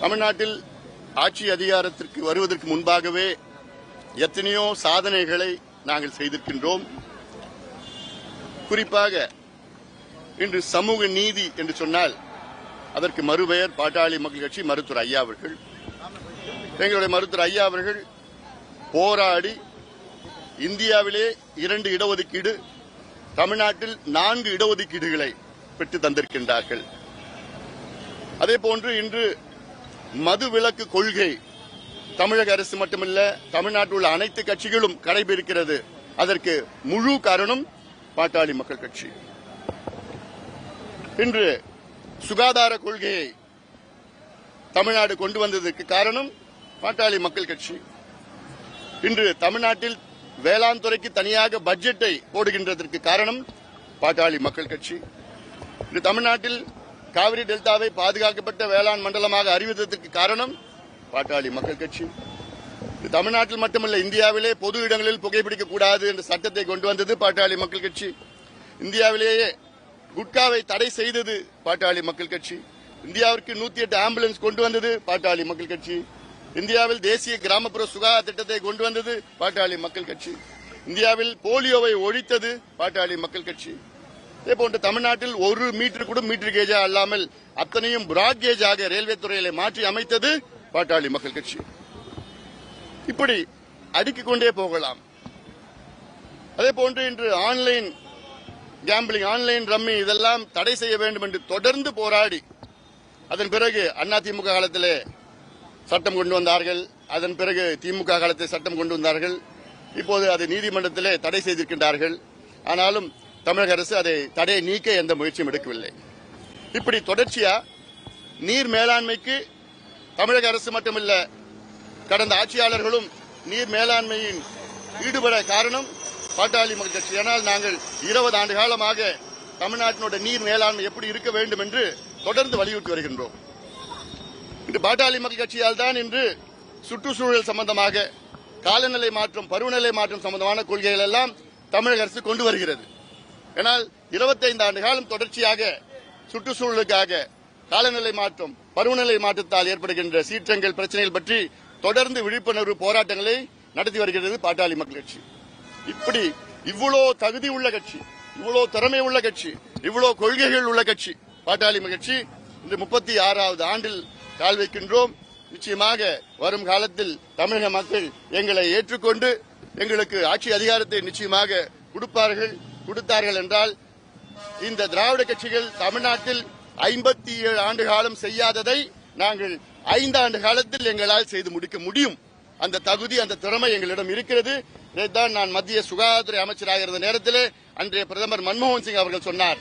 தமிழ்நாட்டில் ஆட்சி அதிகாரத்திற்கு வருவதற்கு முன்பாகவே எத்தனையோ சாதனைகளை நாங்கள் செய்திருக்கின்றோம். குறிப்பாக இன்று சமூக நீதி என்று சொன்னால் அதற்கு மறுபெயர் பாட்டாளி மக்கள் கட்சி மருத்துவர் ஐயா அவர்கள். எங்களுடைய மருத்துவர் ஐயா அவர்கள் போராடி இந்தியாவிலே இரண்டு இடஒதுக்கீடு தமிழ்நாட்டில் நான்கு இடஒதுக்கீடுகளை பெற்று தந்திருக்கின்றார்கள். அதே போன்று இன்று மது விலக்கு கொள்கை. தமிழக அரசு மட்டுமல்ல தமிழ்நாட்டில் உள்ள அனைத்து கட்சிகளும் கடைபிடிக்கிறது. அதற்கு முழு காரணம் பாட்டாளி மக்கள் கட்சி. இன்று சுகாதார கொள்கையை தமிழ்நாடு கொண்டு வந்ததற்கு காரணம் பாட்டாளி மக்கள் கட்சி. இன்று தமிழ்நாட்டில் வேளாண் துறைக்கு தனியாக பட்ஜெட்டை போடுகின்றதற்கு காரணம் பாட்டாளி மக்கள் கட்சி. இன்று தமிழ்நாட்டில் காவிரி டெல்டாவை பாதுகாக்கப்பட்ட வேளாண் மண்டலமாக அறிவித்ததற்கு காரணம் பாட்டாளி மக்கள் கட்சி. தமிழ்நாட்டில் மட்டுமல்ல இந்தியாவிலே பொது இடங்களில் புகைப்பிடிக்க கூடாது என்ற சட்டத்தை கொண்டு வந்தது பாட்டாளி மக்கள் கட்சி. இந்தியாவிலேயே குட்காவை தடை செய்தது பாட்டாளி மக்கள் கட்சி. இந்தியாவிற்கு நூத்தி எட்டு ஆம்புலன்ஸ் கொண்டு வந்தது பாட்டாளி மக்கள் கட்சி. இந்தியாவில் தேசிய கிராமப்புற சுகாதார திட்டத்தை கொண்டு வந்தது பாட்டாளி மக்கள் கட்சி. இந்தியாவில் போலியோவை ஒழித்தது பாட்டாளி மக்கள் கட்சி. இதே போன்று தமிழ்நாட்டில் ஒரு மீட்டர் கூட மீட்டர் கேஜா அல்லாமல் அத்தனையும் பிராட் கேஜாக ரயில்வே துறையில மாற்றி அமைத்தது பாட்டாளி மக்கள் கட்சி. இப்படி அடுக்கிக் கொண்டே போகலாம். அதே போன்று இன்று ஆன்லைன் கேம்பிளிங் ஆன்லைன் ரம்மி இதெல்லாம் தடை செய்ய வேண்டும் என்று தொடர்ந்து போராடி அதன் பிறகு அதிமுக காலத்திலே சட்டம் கொண்டு வந்தார்கள். அதன் பிறகு திமுக காலத்தில் சட்டம் கொண்டு வந்தார்கள். இப்போது அதை நீதிமன்றத்திலே தடை செய்திருக்கின்றார்கள். ஆனாலும் தமிழக அரசு அதை தடையை நீக்க எந்த முயற்சியும் எடுக்கவில்லை. இப்படி தொடர்ச்சியா நீர் மேலாண்மைக்கு தமிழக அரசு மட்டுமல்ல கடந்த ஆட்சியாளர்களும் நீர் மேலாண்மையின் ஈடுபட காரணம் பாட்டாளி மக்கள் கட்சி ஆனால் நாங்கள் இருபது ஆண்டு காலமாக தமிழ்நாட்டினுடைய நீர் மேலாண்மை எப்படி இருக்க வேண்டும் என்று தொடர்ந்து வலியுறுத்தி வருகின்றோம். இன்று பாட்டாளி மக்கள் கட்சியால் தான் இன்று சுற்றுச்சூழல் சம்பந்தமாக காலநிலை மாற்றம் பருவநிலை மாற்றம் சம்பந்தமான கொள்கைகள் எல்லாம் தமிழக அரசு கொண்டு வருகிறது. ஆனால் 25 ஆண்டு காலம் தொடர்ச்சியாக சுற்றுச்சூழலுக்காக காலநிலை மாற்றம் பருவநிலை மாற்றத்தால் ஏற்படுகின்ற சீற்றங்கள் பிரச்சனைகள் பற்றி தொடர்ந்து விழிப்புணர்வு போராட்டங்களை நடத்தி வருகிறது பாட்டாளி மக்கள் கட்சி. இப்படி இவ்வளோ தகுதி உள்ள கட்சி இவ்வளோ திறமை உள்ள கட்சி இவ்வளோ கொள்கைகள் உள்ள கட்சி பாட்டாளி கட்சி இந்த முப்பத்தி ஆறாவது ஆண்டில் கால் வைக்கின்றோம். நிச்சயமாக வரும் காலத்தில் தமிழக மக்கள் எங்களை ஏற்றுக்கொண்டு எங்களுக்கு ஆட்சி அதிகாரத்தை நிச்சயமாக கொடுப்பார்கள். கொடுத்தார்கள் என்றால் இந்த திராவிட கட்சிகள் தமிழ்நாட்டில் ஐம்பத்தி ஏழு ஆண்டு காலம் செய்யாததை நாங்கள் ஐந்தாண்டு காலத்தில் எங்களால் செய்து முடிக்க முடியும். அந்த தகுதி அந்த திறமை எங்களிடம் இருக்கிறது. இதைத்தான் நான் மத்திய சுகாதாரத்துறை அமைச்சராக இருந்த நேரத்திலே அன்றைய பிரதமர் மன்மோகன் சிங் அவர்கள் சொன்னார்.